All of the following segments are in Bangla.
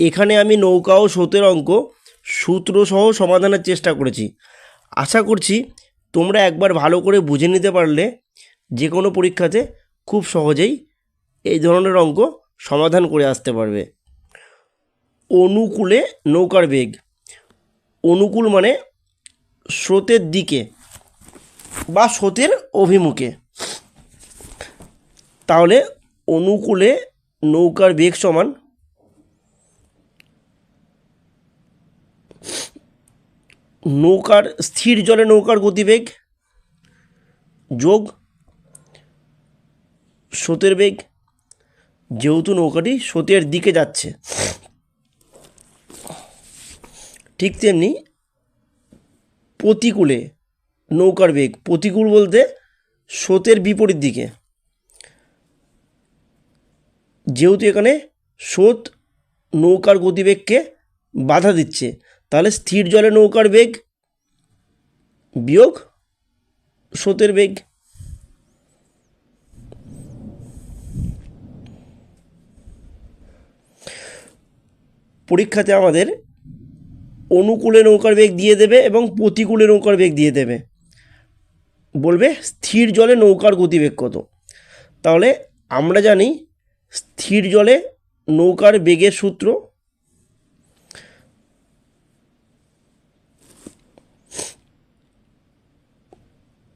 এখানে আমি নৌকা ও স্রোতের অঙ্ক, সূত্রসহ সমাধানের চেষ্টা করেছি। আশা করছি তোমরা একবার ভালো করে বুঝে নিতে পারলে যে কোনো পরীক্ষাতে খুব সহজেই এই ধরনের অঙ্ক সমাধান করে আসতে পারবে। অনুকূলে নৌকার বেগ। অনুকূল মানে স্রোতের দিকে বা স্রোতের অভিমুখে। তাহলে অনুকূলে নৌকার বেগ সমান নৌকার, স্থির জলে নৌকার গতিবেগ যোগ স্রোতের বেগ, যেহেতু নৌকাটি স্রোতের দিকে যাচ্ছে। ঠিক তেমনি প্রতিকূলে নৌকার বেগ, প্রতিকূল বলতে স্রোতের বিপরীত দিকে। যেহেতু এখানে স্রোত নৌকার গতিবেগকে বাধা দিচ্ছে তাহলে স্থির জলে নৌকার বেগ বিয়োগ স্রোতের বেগ। পরীক্ষাতে আমাদের অনুকূলে নৌকার বেগ দিয়ে দেবে এবং প্রতিকূলে নৌকার বেগ দিয়ে দেবে। বলবে স্থির জলে নৌকার গতিবেগ কত? তাহলে আমরা জানি স্থির জলে নৌকার বেগের সূত্র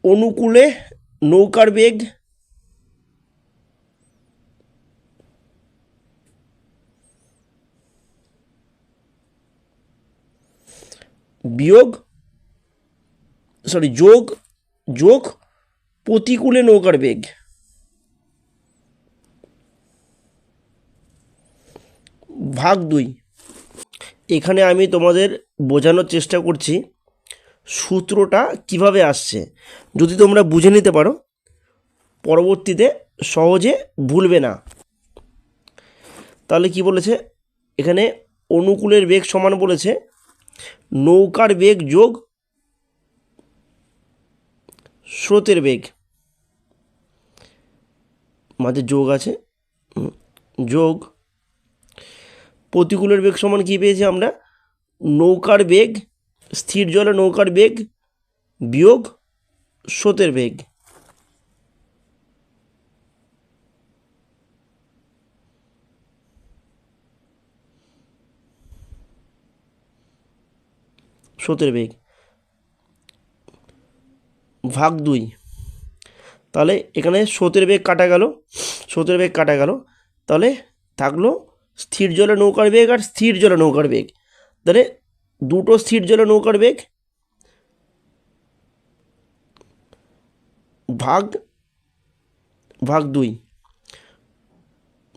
অনুকূলে নৌকার বেগ বিয়োগ সরি যোগ যোগ প্রতিকূলে নৌকার বেগ। ভাগ দুই। এখানে আমি তোমাদের বোঝানোর চেষ্টা করছি সূত্রটা কীভাবে আসছে, যদি তোমরা বুঝে নিতে পারো, পরবর্তীতে সহজে ভুলবে না। তাহলে কি বলেছে? এখানে অনুকূলের বেগ সমান বলেছে, নৌকার বেগ যোগ স্রোতের বেগ। মাঝে যোগ আছে যোগ। প্রতিকূলের বেগ সমান কী পেয়েছি আমরা? নৌকার বেগ স্থির জলে নৌকার বেগ বিয়োগ স্রোতের বেগ। স্রোতের বেগ। ভাগ দুই। তাহলে এখানে স্রোতের বেগ কাটা গেল, স্রোতের বেগ কাটা গেল। তাহলে থাকল স্থির জলে নৌকার বেগ আর স্থির জলে নৌকার বেগ। তাহলে দুটো স্থির জলে নৌকার বেগ। ভাগ ভাগ দুই।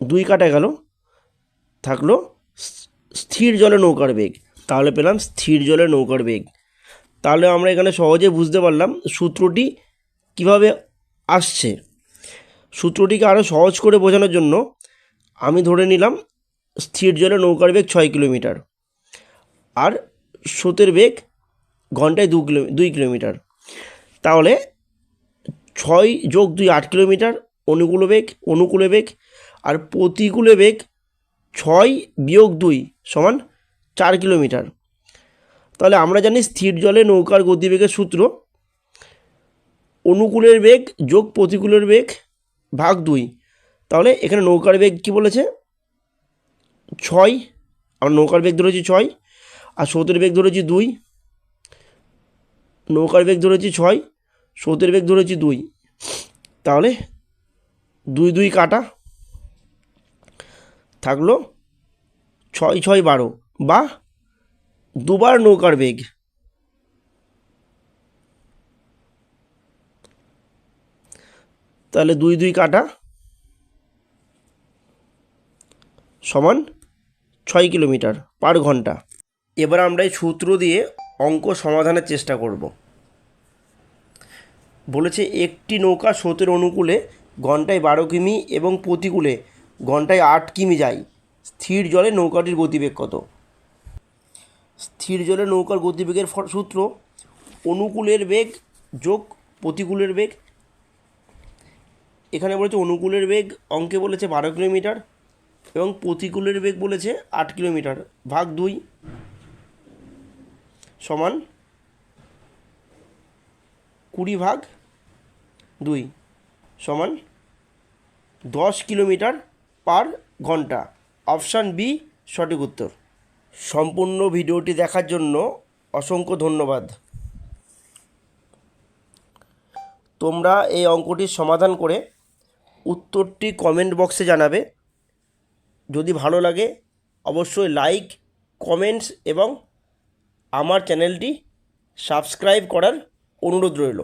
দুই কাটা গেল, থাকল স্থির জলে নৌকার বেগ। তাহলে পেলাম স্থির জলে নৌকার বেগ। তাহলে আমরা এখানে সহজে বুঝতে পারলাম সূত্রটি কীভাবে আসছে। সূত্রটিকে আরও সহজ করে বোঝানোর জন্য আমি ধরে নিলাম স্থির জলে নৌকার বেগ ছয় কিলোমিটার। আর স্রোতের বেগ ঘন্টায় দু কিলো দুই কিলোমিটার। তাহলে ছয় যোগ দুই আট কিলোমিটার, অনুকূল বেগ, অনুকূলে বেগ আর প্রতিকূলে বেগ ছয় বিয়োগ দুই সমান চার কিলোমিটার। তাহলে আমরা জানি স্থির জলে নৌকার গতিবেগের সূত্র অনুকূলের বেগ যোগ প্রতিকূলের বেগ ভাগ দুই। তাহলে এখানে নৌকার বেগ কি বলেছে? ছয়, আমরা নৌকার বেগ ধরেছি ছয়। আর স্রোতের বেগ ধরেছি দুই। নৌকার বেগ ধরেছি ছয় স্রোতের বেগ ধরেছি দুই। তাহলে দুই দুই কাটা থাকল ছয় ছয়, বারো বা দুবার নৌকার বেগ। তাহলে দুই দুই কাটা সমান ছয় কিলোমিটার পার ঘণ্টা। এবার আমরা এই সূত্র দিয়ে অঙ্ক সমাধানের চেষ্টা করব। বলেছে, একটি নৌকা স্রোতের অনুকূলে ঘন্টায় বারো কিমি এবং প্রতিকূলে ঘন্টায় আট কিমি যায়। স্থির জলে নৌকাটির গতিবেগ কত? স্থির জলে নৌকার গতিবেগের সূত্র, অনুকূলের বেগ যোগ প্রতিকূলের বেগ। এখানে বলেছে, অনুকূলের বেগ অঙ্কে বলেছে বারো কিলোমিটার এবং প্রতিকূলের বেগ বলেছে আট কিলোমিটার, ভাগ দুই। সমান কুড়ি ভাগ দুই সমান দশ কিলোমিটার পার ঘণ্টা। অপশান বি, সঠিক উত্তর। সম্পূর্ণ ভিডিওটি দেখার জন্য অসংখ্য ধন্যবাদ। তোমরা এই অঙ্কটির সমাধান করে উত্তরটি কমেন্ট বক্সে জানাবে। যদি ভালো লাগে, অবশ্যই লাইক, কমেন্টস এবং আমার চ্যানেলটি সাবস্ক্রাইব করার অনুরোধ রইল।